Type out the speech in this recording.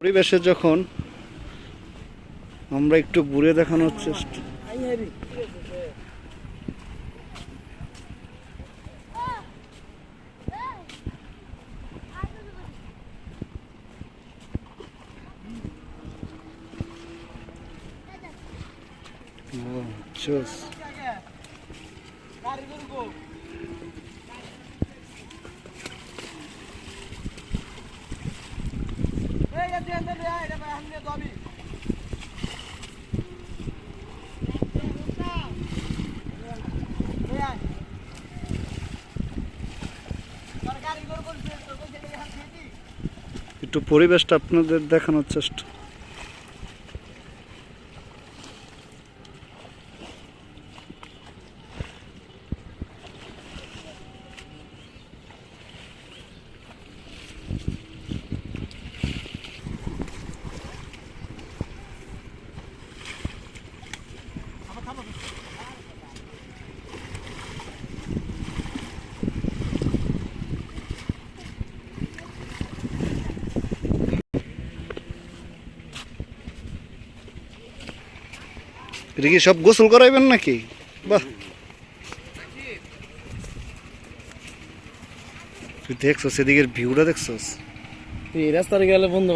পরিবেশে যখন আমরা একটু ঘুরে দেখানোর চেষ্টা ও, একটু পরিবেশটা আপনাদের দেখানোর চেষ্টা। এটা কি সব গোসল করাইবেন নাকি? বাহ। তুই দেখছ সেদিকের ভিউটা দেখছোস? এই রাস্তার গেলে বন্ধু